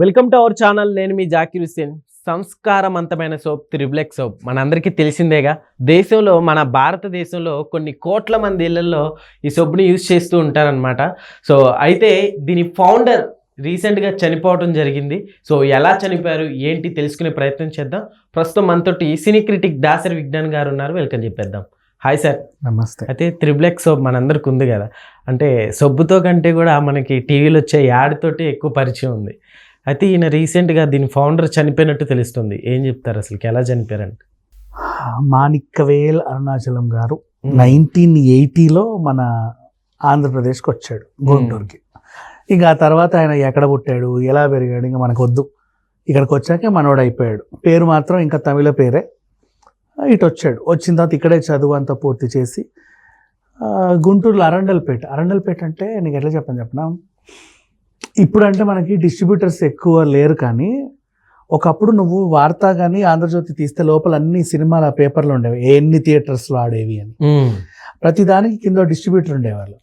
Welcome to our channel. నేను మీ జాకిర్ హుస్సేన్. సంస్కారవంతమైన సోప్ త్రిబ్లెక్ సోప్. మనందరికీ తెలిసిందేగా దేశంలో మన భారతదేశంలో కొన్ని కోట్ల మంది ఇళ్ళలో ఈ సోప్ని యూజ్ చేస్తూ ఉంటారనమాట సో అయితే దీని ఫౌండర్ రీసెంట్గా చనిపోవడం జరిగింది. సో ఎలా చనిపోయారు ఏంటి తెలుసుకునే ప్రయత్నం చేద్దాం. ప్రస్తుతం మనతోటి సినీ క్రిటిక్ దాసరి విజ్ఞాన్ గారు ఉన్నారు. వెల్కమ్ చెప్పేద్దాం. Hi sir. నమస్తే. అయితే త్రిబ్లెక్ సోప్ మనందరికి ఉంది కదా. అంటే సబ్బుతో కంటే కూడా మనకి టీవీలో వచ్చే యాడ్తోటి ఎక్కువ పరిచయం ఉంది. అయితే ఈయన రీసెంట్గా దీని ఫౌండర్ చనిపోయినట్టు తెలుస్తుంది. ఏం చెప్తారు అసలు? ఎలా చనిపోయారంటే మాణిక్యవేల్ అరుణాచలం గారు నైన్టీన్ ఎయిటీలో మన ఆంధ్రప్రదేశ్కి వచ్చాడు గుంటూరుకి. ఇంకా ఆ తర్వాత ఆయన ఎక్కడ పుట్టాడు? ఎలా పెరిగాడు? ఇంకా మనకు వద్దు. ఇక్కడికి వచ్చాకే మనోడు అయిపోయాడు పేరు మాత్రం ఇంకా తమిళ పేరే. ఇటు వచ్చాడు. వచ్చిన తర్వాత ఇక్కడే చదువు అంతా పూర్తి చేసి గుంటూరులో అరండల్పేట. అరండల్పేట అంటే నీకు ఎట్లా చెప్పని చెప్పనా? ఇప్పుడు అంటే మనకి డిస్ట్రిబ్యూటర్స్ ఎక్కువ లేరు కానీ ఒకప్పుడు నువ్వు వార్త కానీ ఆంధ్రజ్యోతి తీస్తే లోపల అన్ని సినిమాల పేపర్లు ఉండేవి. ఎన్ని థియేటర్స్లో ఆడేవి అని. ప్రతి దానికి కింద డిస్ట్రిబ్యూటర్ ఉండేవాళ్ళు.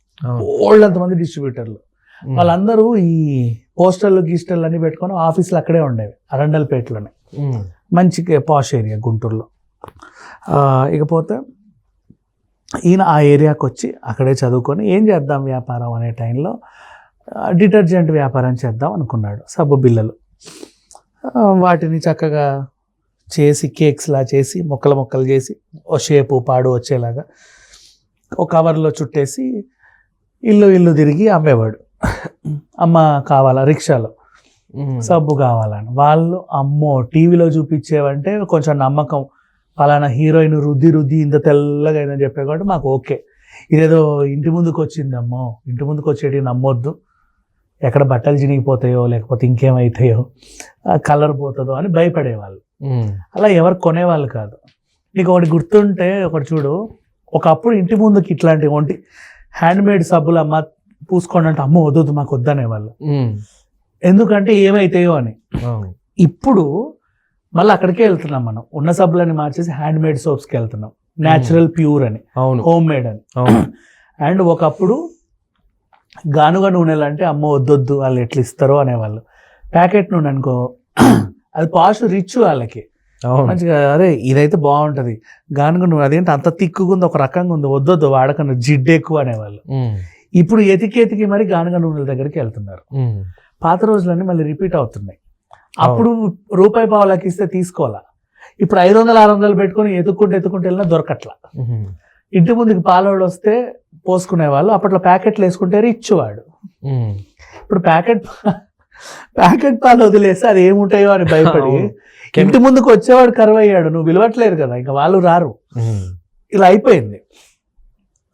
ఓల్డ్ అంతమంది డిస్ట్రిబ్యూటర్లు. వాళ్ళందరూ ఈ పోస్టర్లు గీస్టర్లు అన్ని పెట్టుకొని ఆఫీసులు అక్కడే ఉండేవి. అరండల్పేటలోనే. మంచి పాష్ ఏరియా గుంటూరులో. ఇకపోతే ఈయన ఆ ఏరియాకి వచ్చి అక్కడే చదువుకొని ఏం చేద్దాం వ్యాపారం అనే టైంలో డిటర్జెంట్ వ్యాపారం చేద్దాం అనుకున్నాడు సబ్బు బిల్లలు వాటిని చక్కగా చేసి కేక్స్లా చేసి మొక్కలు మొక్కలు చేసి ఓ షేపు పాడు వచ్చేలాగా ఒక కవర్లో చుట్టేసి ఇల్లు ఇల్లు తిరిగి అమ్మేవాడు. అమ్మ కావాలా రిక్షాలో? సబ్బు కావాలని. వాళ్ళు అమ్మో టీవీలో చూపించేవంటే కొంచెం నమ్మకం. పలానా హీరోయిన్ రుద్ది రుద్ది ఇంత తెల్లగా అయిందని చెప్పే కాబట్టి మాకు ఓకే. ఇదేదో ఇంటి ముందుకు వచ్చిందమ్మో ఇంటి ముందుకు వచ్చేటి నమ్మొద్దు. ఎక్కడ బట్టలు చినిగిపోతాయో లేకపోతే ఇంకేమవుతాయో కలర్ పోతుందో అని భయపడేవాళ్ళు. అలా ఎవరు కొనేవాళ్ళు కాదు. నీకు ఒకటి గుర్తుంటే ఒకటి చూడు. ఒకప్పుడు ఇంటి ముందుకి ఇట్లాంటి ఒంటి హ్యాండ్ మేడ్ సబ్బులు అమ్మ పూసుకోండి అంటే అమ్మ వద్దు మాకు వద్దనేవాళ్ళు. ఎందుకంటే ఏమైతాయో అని. ఇప్పుడు మళ్ళీ అక్కడికే వెళ్తున్నాం మనం. ఉన్న సబ్బులని మార్చేసి హ్యాండ్ మేడ్ సోప్స్కి వెళ్తున్నాం. న్యాచురల్ ప్యూర్ అని. అవును. హోమ్ మేడ్ అని. అండ్ ఒకప్పుడు గానుగ నూనెలు అంటే అమ్మ వద్దొద్దు వాళ్ళు ఎట్లా ఇస్తారో అనేవాళ్ళు. ప్యాకెట్ నూనె అనుకో అది పాష్ రిచ్ వాళ్ళకి. మంచిగా అరే ఇదైతే బాగుంటది గానుగ నూనె అదేంటి అంత తిక్కుగా ఉంది ఒక రకంగా ఉంది వద్దొద్దు వాడకన్నా జిడ్డు ఎక్కువ అనేవాళ్ళు. ఇప్పుడు ఎతికి ఎతికి మరి గానుగ నూనెల దగ్గరికి వెళ్తున్నారు. పాత రోజులన్నీ మళ్ళీ రిపీట్ అవుతున్నాయి. అప్పుడు రూపాయి పావులకి ఇస్తే తీసుకోవాలా? ఇప్పుడు ఐదు వందలు ఆరు వందలు పెట్టుకొని ఎత్తుక్కుంటూ ఎత్తుకుంటూ వెళ్ళినా దొరకట్లా. ఇంటి ముందుకు పాలోడు వస్తే పోసుకునే వాళ్ళు. అప్పట్లో ప్యాకెట్లు వేసుకుంటే రిచ్ వాడు ఉమ్. ఇప్పుడు ప్యాకెట్ ప్యాకెట్ పాలు వదిలేస్తే అది ఏముంటాయో అని భయపడి. ఇంటి ముందుకు వచ్చేవాడు కరువు అయ్యాడు నువ్వు విలువట్లేదు కదా ఇంకా వాళ్ళు రారు. ఇలా అయిపోయింది.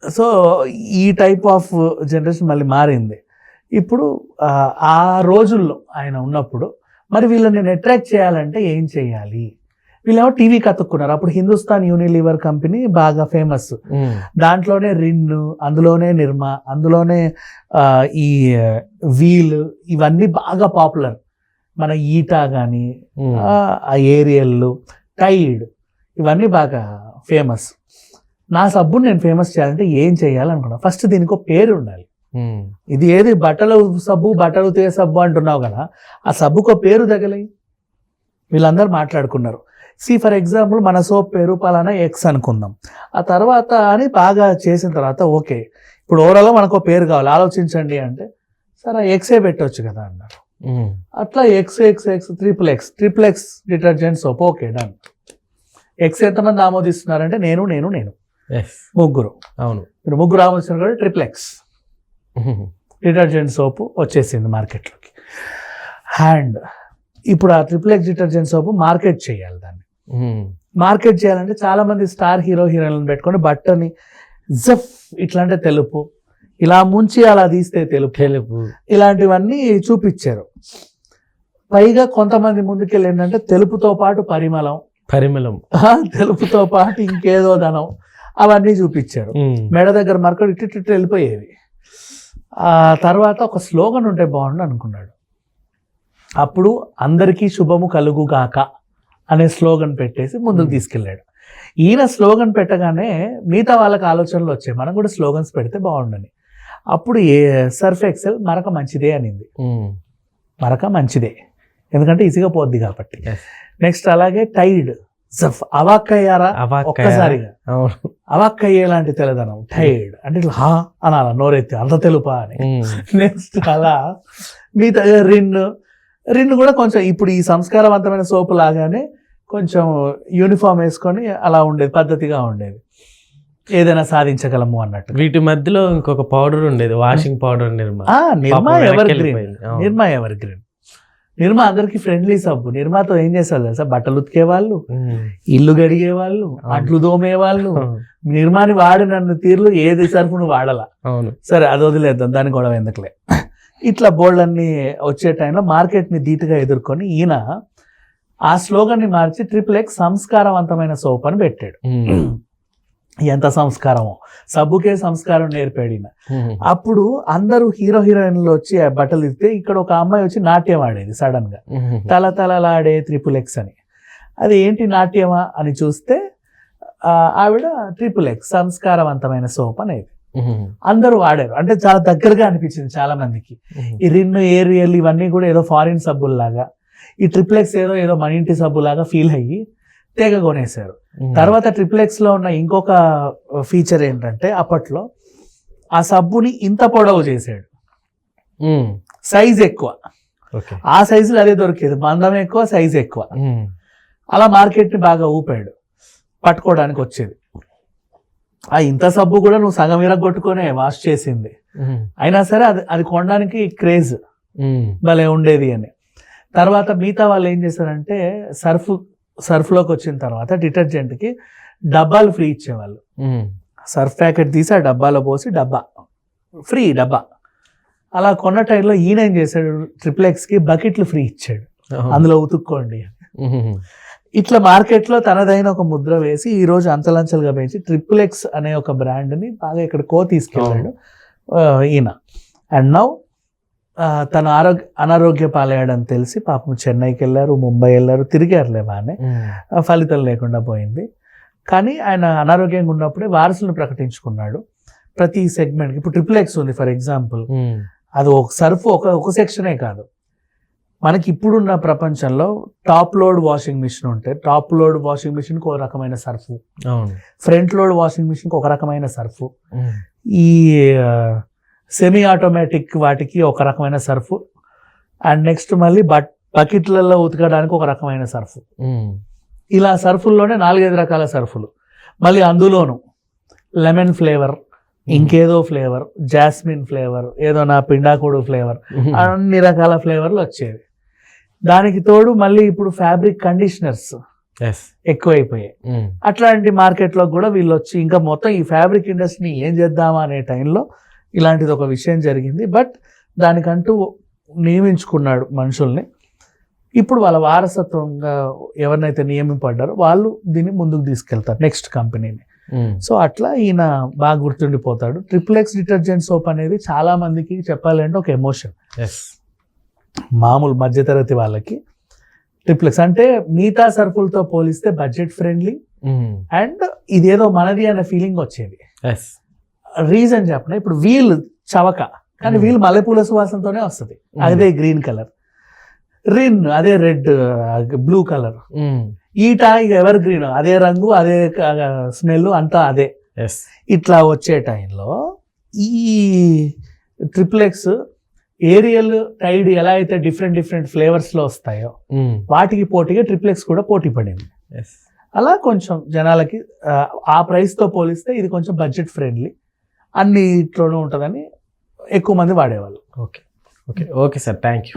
సో ఈ టైప్ ఆఫ్ జనరేషన్ మళ్ళీ మారింది. ఇప్పుడు ఆ, ఆ రోజుల్లో ఆయన ఉన్నప్పుడు మరి వీళ్ళని నేను అట్రాక్ట్ చేయాలంటే ఏం చేయాలి? వీళ్ళేమో టీవీ కతుక్కున్నారు అప్పుడు హిందుస్థాన్ యూనిలివర్ కంపెనీ బాగా ఫేమస్. దాంట్లోనే రిన్ అందులోనే నిర్మా అందులోనే ఈ వీల్ ఇవన్నీ బాగా పాపులర్. మన ఈటా కానీ ఆ ఏరియల్ టైడ్ ఇవన్నీ బాగా ఫేమస్. నా సబ్బుని నేను ఫేమస్ చేయాలంటే ఏం చేయాలనుకున్నా. ఫస్ట్ దీనికి ఒక పేరు ఉండాలి. ఇది ఏది? బట్టలు సబ్బు బట్టలు తే సబ్బు అంటున్నావు కదా. ఆ సబ్బుకు పేరు తగలే వీళ్ళందరూ మాట్లాడుకున్నారు. సి ఫర్ ఎగ్జాంపుల్ మన సోప్ పేరు పలానా ఎక్స్ అనుకుందాం. ఆ తర్వాత అని బాగా చేసిన తర్వాత ఓకే. ఇప్పుడు ఓవరాల్ మనకు పేరు కావాలి. ఆలోచించండి అంటే సరే ఎక్సే పెట్టవచ్చు కదా అన్నారు. అట్లా X X X triple X triple X detergent soap. Okay done. X ఎంతమంది ఆమోదిస్తున్నారంటే నేను నేను నేను. ముగ్గురు. అవును. మీరు ముగ్గురు ఆమోదిస్తున్నారు కాబట్టి ట్రిపుల్ ఎక్స్ డిటర్జెంట్ సోపు వచ్చేసింది మార్కెట్లోకి. హ్యాండ్ ఇప్పుడు ఆ triple X detergent soap market చేయాలి దాన్ని. మార్కెట్ చేయాలంటే చాలా మంది స్టార్ హీరో హీరోయిన్లను పెట్టుకొని బట్టని జఫ్ ఇట్లాంటి తెలుపు ఇలా ముంచి అలా తీస్తే తెలుపు. తెలుపు. ఇలాంటివన్నీ చూపించారు. పైగా కొంతమంది ముందుకెళ్ళి ఏంటంటే తెలుపుతో పాటు పరిమళం. పరిమళం. తెలుపుతో పాటు ఇంకేదో ధనం. అవన్నీ చూపించారు. ఉమ్, మెడ దగ్గర మరకడు ఇటు ఇటు ఇటు వెళ్ళిపోయేవి. ఆ తర్వాత ఒక స్లోగన్ ఉంటే బాగుండు అనుకున్నాడు. అప్పుడు అందరికీ శుభము కలుగుగాక అనే స్లోగన్ పెట్టేసి ముందుకు. తీసుకెళ్ళాడు. ఈయన స్లోగన్ పెట్టగానే మిగతా వాళ్ళకి ఆలోచనలు వచ్చాయి. మనం కూడా స్లోగన్స్ పెడితే బాగుండని. అప్పుడు ఏ సర్ఫ్ ఎక్సెల్ మరక మంచిదే అనింది. మరక మంచిదే. ఎందుకంటే ఈజీగా పోద్ది కాబట్టి. నెక్స్ట్ అలాగే టైడ్ జఫ్. అవాక్ అయ్యారా అవాక్కయ్య. ఒక్కసారిగా. అవును. అవాక్ అయ్యేలాంటి తెల్లదనం. టైడ్. అంటే ఇట్లా హా అనాల నోరెత్తి అంత తెలుపా అని. నెక్స్ట్ అలా మిగతా రిన్ రిన్ కూడా కొంచెం ఇప్పుడు ఈ సంస్కారవంతమైన సోపు లాగానే కొంచెం యూనిఫామ్ వేసుకొని అలా ఉండేది పద్ధతిగా ఉండేది. ఏదైనా సాధించగలము అన్నట్టు. వీటి మధ్యలో ఇంకొక పౌడర్ ఉండేది washing powder Nirma evergreen. Nirma evergreen Nirma అందరికి ఫ్రెండ్లీ సబ్బు. నిర్మాతో ఏం చేస్తారు తెలుసా? బట్టలు ఉతికే వాళ్ళు. ఇల్లు గడిగే వాళ్ళు. అంట్లు తోమే వాళ్ళు నిర్మాని వాడినన్న తీరులో ఏది సరుకును వాడాల. అవును. సరే అది వదిలేద్దాం దాని గొడవ ఎందుకులే. ఇట్లా బోల్డ్ అన్ని వచ్చే టైంలో మార్కెట్ని ధీటుగా ఎదుర్కొని ఈయన ఆ స్లోగన్ని మార్చి ట్రిపుల్ ఎక్స్ సంస్కారవంతమైన సోప్ అని పెట్టాడు. ఎంత సంస్కారమో సబ్బుకే సంస్కారం నేర్పాడు ఈయన. అప్పుడు అందరూ హీరో హీరోయిన్లు వచ్చి ఆ బట్టలు ఇస్తే ఇక్కడ ఒక అమ్మాయి వచ్చి నాట్యం ఆడేది సడన్గా. తల తలలాడే ట్రిపుల్ ఎక్స్ అని అది ఏంటి నాట్యమా అని చూస్తే ఆవిడ ట్రిపుల్ ఎక్స్ సంస్కారవంతమైన సోప్ అనేది. అందరూ వాడారు. అంటే చాలా దగ్గరగా అనిపించింది చాలా మందికి. ఈ రిన్ ఏరియల్ ఇవన్నీ కూడా ఏదో ఫారిన్ సబ్బుల్లాగా ఈ ట్రిప్లెక్స్ ఏదో ఏదో మన ఇంటి సబ్బులాగా ఫీల్ అయ్యి తెగ కొనేశారు. తర్వాత ట్రిప్లెక్స్లో ఉన్న ఇంకొక ఫీచర్ ఏంటంటే అప్పట్లో ఆ సబ్బుని ఇంత పొడవు చేశాడు. సైజ్ ఎక్కువ. ఆ సైజులో అదే దొరికేది. మందం ఎక్కువ సైజ్ ఎక్కువ. అలా మార్కెట్ని బాగా ఊపాడు. పట్టుకోవడానికి వచ్చేది. ఆ ఇంత సబ్బు కూడా నువ్వు సగం విరగొట్టుకొనే వాష్ చేసింది. అయినా సరే అది అది కొనడానికి క్రేజ్. భలే ఉండేది అని తర్వాత మిగతా వాళ్ళు ఏం చేశారంటే సర్ఫ్ సర్ఫ్లోకి వచ్చిన తర్వాత డిటర్జెంట్కి డబ్బాలు ఫ్రీ ఇచ్చేవాళ్ళు. సర్ఫ్ ప్యాకెట్ తీసి ఆ డబ్బాలో పోసి డబ్బా ఫ్రీ డబ్బా అలా కొన్న టైంలో ఈయన ఏం చేశాడు ట్రిపుల్ ఎక్స్కి బకెట్లు ఫ్రీ ఇచ్చాడు. అందులో ఉతుక్కోండి. ఇట్లా మార్కెట్లో తనదైన ఒక ముద్ర వేసి ఈ రోజు అంతలంచలుగా పెంచి ట్రిపుల్ ఎక్స్ అనే ఒక బ్రాండ్ని బాగా ఇక్కడ కో తీసుకెళ్ళాడు ఈయన. అండ్ నౌ తన ఆరోగ్య అనారోగ్య పాలయ్యాడని తెలిసి పాపం చెన్నైకి వెళ్ళారు ముంబై వెళ్ళారు తిరిగారులే బాగానే. ఫలితం లేకుండా పోయింది. కానీ ఆయన అనారోగ్యంగా ఉన్నప్పుడే వారసులను ప్రకటించుకున్నాడు. ప్రతి సెగ్మెంట్కి ఇప్పుడు ట్రిపుల్ ఎక్స్ ఉంది ఫర్ ఎగ్జాంపుల్. అది ఒక సర్ఫ్ ఒక ఒక సెక్షనే కాదు. మనకి ఇప్పుడున్న ప్రపంచంలో టాప్ లోడ్ వాషింగ్ మిషన్ ఉంటే టాప్ లోడ్ వాషింగ్ మిషన్కి ఒక రకమైన సర్ఫ్. ఫ్రంట్ లోడ్ వాషింగ్ మిషన్కి ఒక రకమైన సర్ఫ్. ఈ సెమీ ఆటోమేటిక్ వాటికి ఒక రకమైన సర్ఫ్. అండ్ నెక్స్ట్ మళ్ళీ బట్ బకెట్లలో ఉతకడానికి ఒక రకమైన సర్ఫ్. ఇలా సర్ఫుల్లోనే నాలుగైదు రకాల సర్ఫులు. మళ్ళీ అందులోను లెమన్ ఫ్లేవర్ ఇంకేదో ఫ్లేవర్ జాస్మిన్ ఫ్లేవర్ ఏదో నా పిండాకుడు ఫ్లేవర్. అన్ని రకాల ఫ్లేవర్లు వచ్చేవి. దానికి తోడు మళ్ళీ ఇప్పుడు ఫ్యాబ్రిక్ కండిషనర్స్ ఎక్కువైపోయాయి. ఉమ్. అట్లాంటి మార్కెట్లో కూడా వీళ్ళు వచ్చి ఇంకా మొత్తం ఈ ఫ్యాబ్రిక్ ఇండస్ట్రీని ఏం చేద్దామా అనే టైంలో ఇలాంటిది ఒక విషయం జరిగింది. బట్ దానికంటూ నియమించుకున్నాడు మనుషుల్ని. ఇప్పుడు వాళ్ళ వారసత్వంగా ఎవరినైతే నియమింపడ్డారో వాళ్ళు దీన్ని ముందుకు తీసుకెళ్తారు నెక్స్ట్ కంపెనీని. ఉమ్. సో అట్లా ఈయన బాగా గుర్తుండిపోతాడు. ట్రిపుల్ ఎక్స్ డిటర్జెంట్ సోప్ అనేది చాలా మందికి చెప్పాలంటే ఒక ఎమోషన్. మామూలు మధ్యతరగతి వాళ్ళకి ట్రిపుల్ ఎక్స్ అంటే మిగతా సరుకులతో పోలిస్తే బడ్జెట్ ఫ్రెండ్లీ. అండ్ ఇదేదో మనది అనే ఫీలింగ్ వచ్చేది. ఎస్ రీజన్ చెప్పిన? ఇప్పుడు వీల్ చవక కానీ Hmm. వీల్ మల్లెపూల సువాసనతోనే వస్తుంది. అదే గ్రీన్ కలర్ రిన్ అదే రెడ్ బ్లూ కలర్. ఈటా ఇక ఎవర్ గ్రీన్ అదే రంగు అదే స్మెల్ అంతా అదే. ఎస్ ఇట్లా వచ్చే టైంలో ఈ ట్రిపుల్ ఎక్స్ ఏరియల్ టైడ్ ఎలా అయితే డిఫరెంట్ డిఫరెంట్ ఫ్లేవర్స్లో వస్తాయో ఉమ్. వాటికి పోటీగా ట్రిపుల్ ఎక్స్ కూడా పోటీ పడింది. ఎస్ అలా కొంచెం జనాలకి ఆ, ఆ ప్రైస్తో పోలిస్తే ఇది కొంచెం బడ్జెట్ ఫ్రెండ్లీ అన్నిట్లోనూ ఉంటుందని ఎక్కువ మంది వాడేవాళ్ళు. Okay okay okay sir thank you